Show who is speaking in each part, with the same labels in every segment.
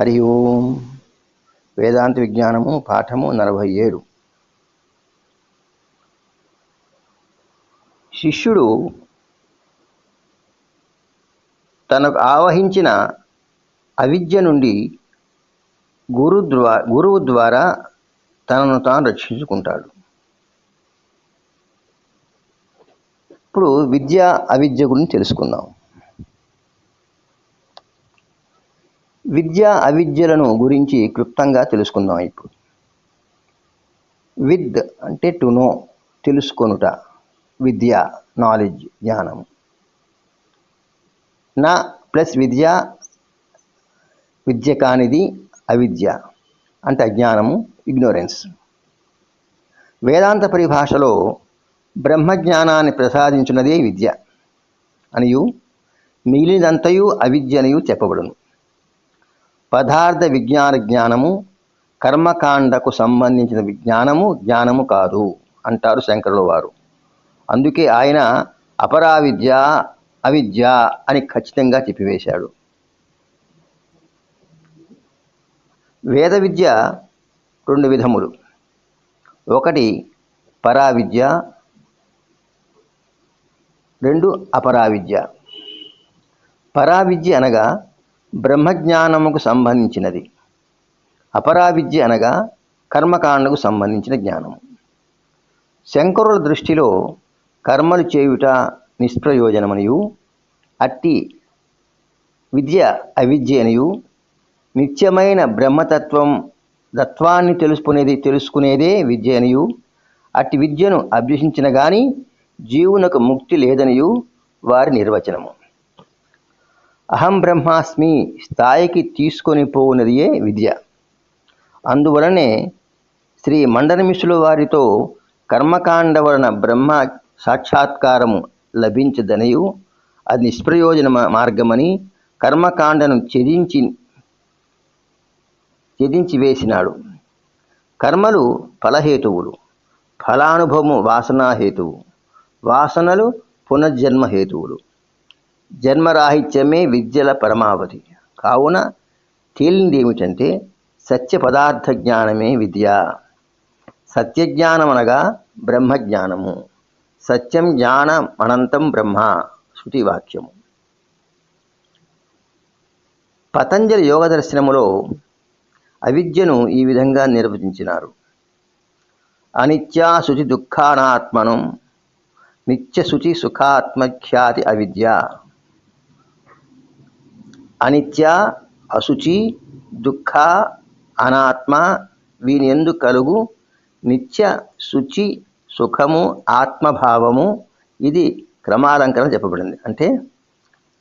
Speaker 1: హరి ఓం. వేదాంత విజ్ఞానము పాఠము నలభై ఏడు. శిష్యుడు తనకు ఆవహించిన అవిద్య నుండి గురు ద్వా గురువు ద్వారా తనను తాను రక్షించుకుంటాడు. ఇప్పుడు విద్య అవిద్య గురించి తెలుసుకుందాం. విద్య అవిద్యలను గురించి క్లుప్తంగా తెలుసుకుందాం ఇప్పుడు. విద్ అంటే టు నో తెలుసుకొనుట విద్య నాలెడ్జ్ జ్ఞానం నా ప్లస్ విద్య విద్య కానిది అవిద్య అంటే అజ్ఞానము ఇగ్నోరెన్స్ వేదాంత పరిభాషలో బ్రహ్మజ్ఞానాన్ని ప్రసాదించున్నదే విద్య. అనియు మిగిలినంతయు అవిద్యనయు చెప్పబడును. పదార్థ విజ్ఞాన జ్ఞానము కర్మకాండకు సంబంధించిన విజ్ఞానము జ్ఞానము కాదు అంటారు శంకరుల వారు. అందుకే ఆయన అపరావిద్య అవిద్య అని ఖచ్చితంగా చెప్పివేశాడు. వేద విద్య రెండు విధములు. ఒకటి పరావిద్య రెండు అపరావిద్య. పరావిద్య అనగా బ్రహ్మజ్ఞానముకు సంబంధించినది. అపరావిద్య అనగా కర్మకాండకు సంబంధించిన జ్ఞానము. శంకరుల దృష్టిలో కర్మలు చేయుట నిష్ప్రయోజనమనియు అట్టి విద్య అవిద్య అనియు నిత్యమైన బ్రహ్మతత్వం తత్వాన్ని తెలుసుకునేది తెలుసుకునేదే విద్య అనియు అట్టి విద్యను అభ్యసించిన గాని జీవునకు ముక్తి లేదనియు వారి నిర్వచనము. అహం బ్రహ్మాస్మి స్థాయికి తీసుకొని పోవునదియే విద్య. అందువలనే శ్రీ మండనమిషుల వారితో కర్మకాండ వలన బ్రహ్మ సాక్షాత్కారము లభించదనియు అది నిష్ప్రయోజన మార్గమని కర్మకాండను ఛేదించి ఛేదించి వేసినాడు. కర్మలు ఫలహేతువులు ఫలానుభవము వాసనాహేతువు వాసనలు పునర్జన్మ హేతువులు జన్మరాహిత్యమే విద్యల పరమావధి. కావున తేలింది ఏమిటంటే సత్య పదార్థ జ్ఞానమే విద్య. సత్యజ్ఞానం అనగా బ్రహ్మజ్ఞానము. సత్యం జ్ఞానం అనంతం బ్రహ్మ. శృతివాక్యము. పతంజలి యోగ దర్శనములో అవిద్యను ఈ విధంగా నిర్వచించినారు. అనిత్యా శుచి దుఃఖానాత్మనం నిత్య శుచి సుఖాత్మఖ్యాతి అవిద్య. అనిత్య అశుచి దుఃఖ అనాత్మ వీని ఎందు కలుగు నిత్య శుచి సుఖము ఆత్మభావము ఇది క్రమాలంకరణ చెప్పబడింది. అంటే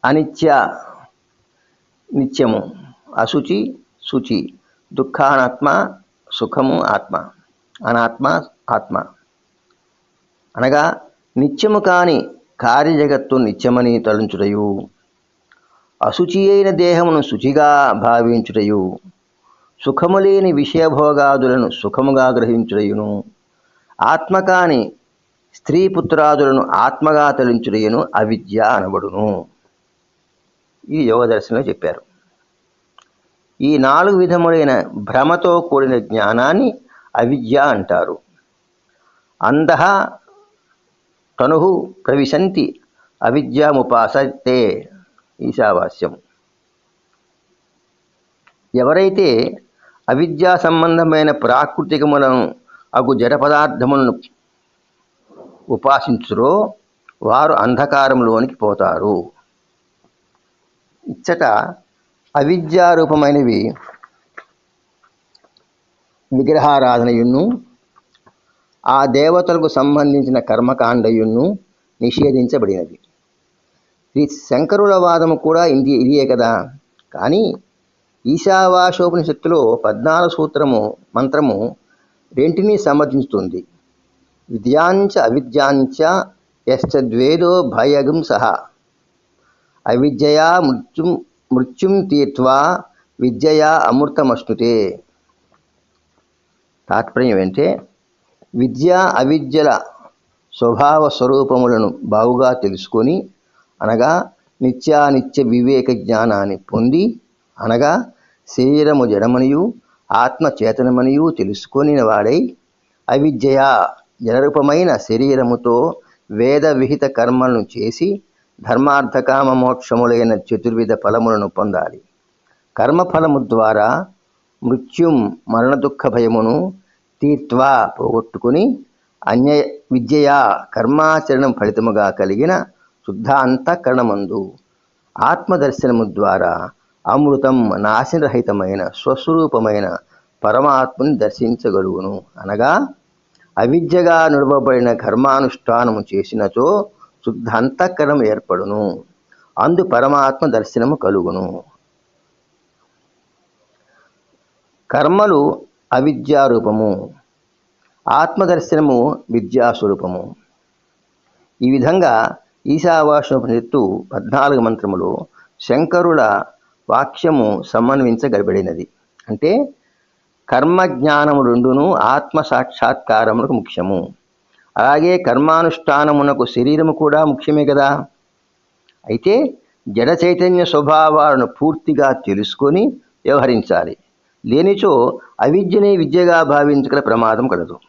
Speaker 1: అనిత్య నిత్యము అశుచి శుచి దుఃఖానాత్మ సుఖము ఆత్మ అనాత్మ ఆత్మ. అనగా నిత్యము కాని కార్యజగత్తు నిత్యమని తలంచుడయు అశుచి అయిన దేహమును శుచిగా భావించుటయు. సుఖము లేని విషయభోగాదులను సుఖముగా గ్రహించుటయును. ఆత్మ కాని స్త్రీ పుత్రాదులను ఆత్మగా తలించుటయును అవిద్య అనబడును. ఈ యోగదర్శనంలో చెప్పారు. ఈ నాలుగు విధములైన భ్రమతో కూడిన జ్ఞానాన్ని అవిద్య అంటారు. అంధ తను ప్రవిశంతి అవిద్యాముపాసతే. ఈశావాస్యం ఎవరైతే అవిద్యా సంబంధమైన ప్రాకృతికములను అగు జడ పదార్థములను ఉపాసించురో వారు అంధకారంలోనికి పోతారు. ఇచ్చట అవిద్యారూపమైనవి విగ్రహారాధనయును ఆ దేవతలకు సంబంధించిన కర్మకాండయును నిషేధించబడినది శ్రీ శంకరుల వాదము కూడా ఇది ఇదియే కదా. కానీ ఈశావాశోపనిషత్తులో పద్నాలుగు సూత్రము మంత్రము రెంటినీ సమర్థిస్తుంది. విద్యాంచ అవిద్యాంచ యశ్చద్వేదో భయగం సహా. అవిద్యయా మృత్యుం మృత్యుం తీర్త్వా విద్యయా అమృతమశ్నుతే. తాత్పర్యం ఏంటంటే విద్య అవిద్యల స్వభావ స్వరూపములను బావుగా తెలుసుకొని అనగా నిత్యానిత్య వివేక జ్ఞానాన్ని పొంది అనగా శరీరము జడమనియు ఆత్మ చేతనమనియు తెలుసుకొని వాడై అవిద్య జడరూపమైన శరీరముతో వేద విహిత కర్మలను చేసి ధర్మార్థకామ మోక్షములైన చతుర్విధ ఫలములను పొందాలి. కర్మఫలము ద్వారా మృత్యుం మరణ దుఃఖ భయమును తీర్త్వా పోగొట్టుకుని అన్య విద్యయా కర్మాచరణం ఫలితముగా కలిగిన శుద్ధ అంతఃకరణమందు ఆత్మదర్శనము ద్వారా అమృతం నాశనరహితమైన స్వస్వరూపమైన పరమాత్మని దర్శించగలుగును. అనగా అవిద్యగా నడవబడిన కర్మానుష్ఠానము చేసినచో శుద్ధ అంతఃకరణం ఏర్పడును. అందు పరమాత్మ దర్శనము కలుగును. కర్మలు అవిద్యారూపము. ఆత్మదర్శనము విద్యాస్వరూపము. ఈ విధంగా ఈశావాసోపనిషత్తు పద్నాలుగు మంత్రములు శంకరుల వాక్యము సమన్వించగలబడినది. అంటే కర్మ జ్ఞానము రెండును ఆత్మ సాక్షాత్కారములకు ముఖ్యము. అలాగే కర్మానుష్ఠానమునకు శరీరము కూడా ముఖ్యమే కదా. అయితే జడ చైతన్య స్వభావాలను పూర్తిగా తెలుసుకొని వ్యవహరించాలి. లేనిచో అవిద్యనే విద్యగా భావించగల ప్రమాదం కలదు.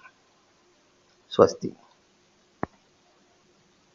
Speaker 1: స్వస్తి.